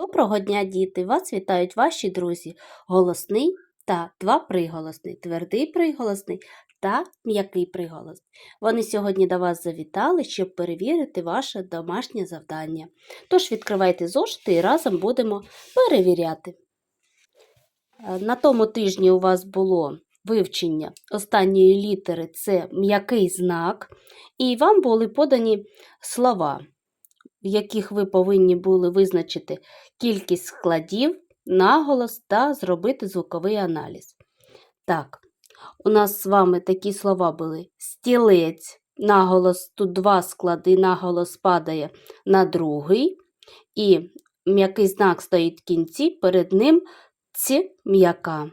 Доброго дня, діти! Вас вітають ваші друзі голосний та два приголосний, твердий приголосний та м'який приголосний. Вони сьогодні до вас завітали, щоб перевірити ваше домашнє завдання. Тож відкривайте зошити і разом будемо перевіряти. Е, На тому тижні у вас було вивчення останньої літери це м'який знак, і вам були подані слова, в яких ви повинні були визначити кількість складів, наголос та зробити звуковий аналіз. Так, у нас з вами такі слова були: стілець, наголос, тут два склади, наголос падає на другий, і м'який знак стоїть в кінці, перед ним ці м'яка.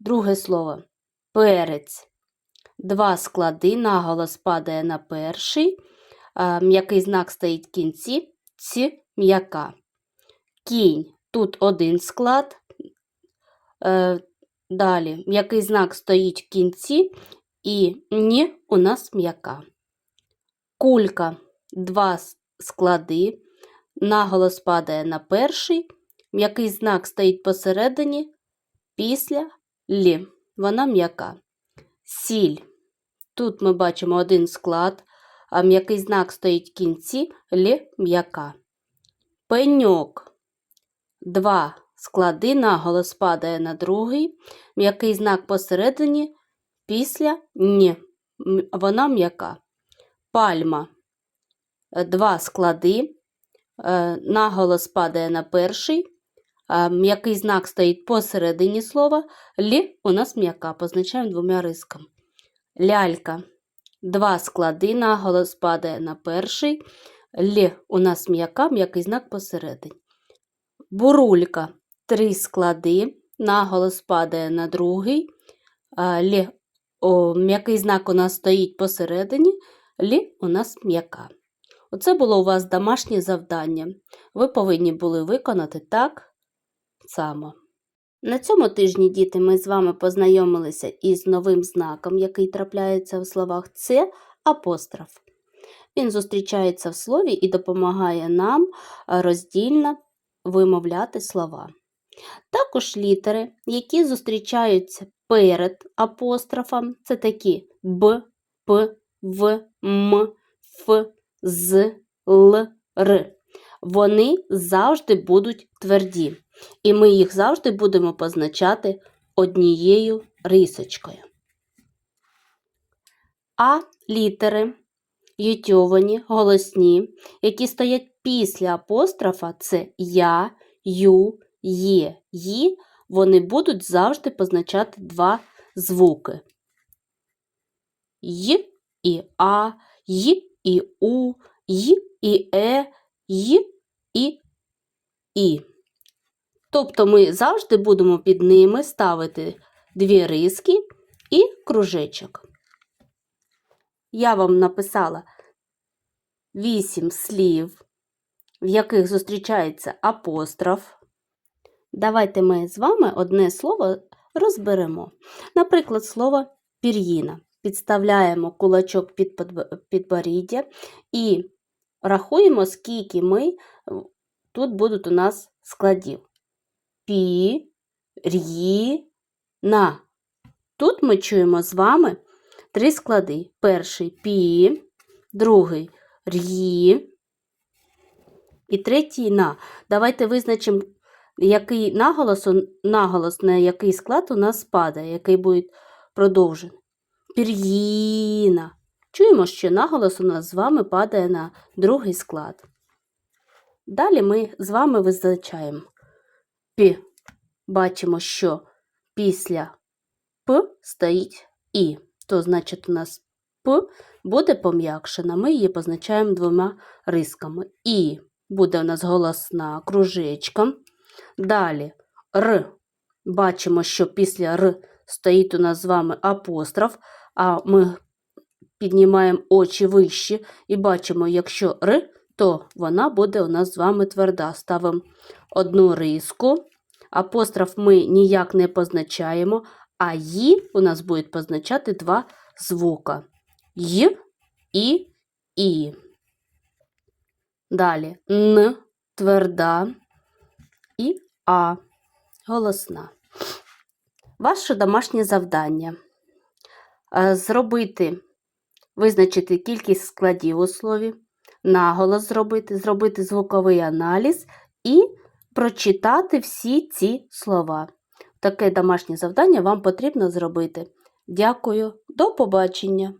Друге слово перець. Два склади, наголос падає на перший, м'який знак стоїть в кінці, ці м'яка. Кінь. Тут один склад. Е, далі м'який знак стоїть в кінці, і ні у нас м'яка. Кулька. Два склади. Наголос падає на перший. М'який знак стоїть посередині. Після лі. Вона м'яка. Сіль. Тут ми бачимо один склад, а м'який знак стоїть в кінці, лі м'яка. Пеньок. Два склади, наголос падає на другий, м'який знак посередині, після ні. Вона м'яка. Пальма. Два склади, е, наголос падає на перший, м'який знак стоїть посередині слова, лі у нас м'яка, позначаємо двома рисками. Лялька. Два склади, наголос падає на перший, лі у нас м'яка, м'який знак посередині. Бурулька. Три склади, наголос падає на другий, о, м'який знак у нас стоїть посередині, лі у нас м'яка. Оце було у вас домашнє завдання. Ви повинні були виконати так само. На цьому тижні, діти, ми з вами познайомилися із новим знаком, який трапляється в словах це апостроф. Він зустрічається в слові і допомагає нам роздільно вимовляти слова. Також літери, які зустрічаються перед апострофом, це такі Б, П, В, М, Ф, З, Л, Р. Вони завжди будуть тверді, і ми їх завжди будемо позначати однією рисочкою. А літери ютьовані, голосні, які стоять після апострофа, це я, ю, є, ї, вони будуть завжди позначати два звуки. Й і А, Й і У, Й і Е, Й і І. Тобто ми завжди будемо під ними ставити дві риски і кружечок. Я вам написала вісім слів, в яких зустрічається апостроф. Давайте ми з вами одне слово розберемо. Наприклад, слово пір'їна. Підставляємо кулачок під підборіддя і рахуємо, скільки ми тут будуть у нас складів. Пі, р'ї, на. Тут ми чуємо з вами три склади. Перший пі, другий р'ї і третій на. Давайте визначимо, який наголос, наголос на який склад у нас падає, який буде продовжений. Пір'їна. Чуємо, що наголос у нас з вами падає на другий склад. Далі ми з вами визначаємо пі. Бачимо, що після п стоїть і. То значить, у нас п буде пом'якшена. Ми її позначаємо двома рисками. І буде у нас голосна кружечком. Далі р. Бачимо, що після р стоїть у нас з вами апостроф, а ми піднімаємо очі вище і бачимо, якщо р, то вона буде у нас з вами тверда. Ставимо одну риску. Апостроф ми ніяк не позначаємо, а «ї» у нас буде позначати два звука. Й і І. Далі Н тверда. і А. Голосна. Ваше домашнє завдання е, зробити, визначити кількість складів у слові, наголос зробити, зробити звуковий аналіз і прочитати всі ці слова. Таке домашнє завдання вам потрібно зробити. Дякую, до побачення!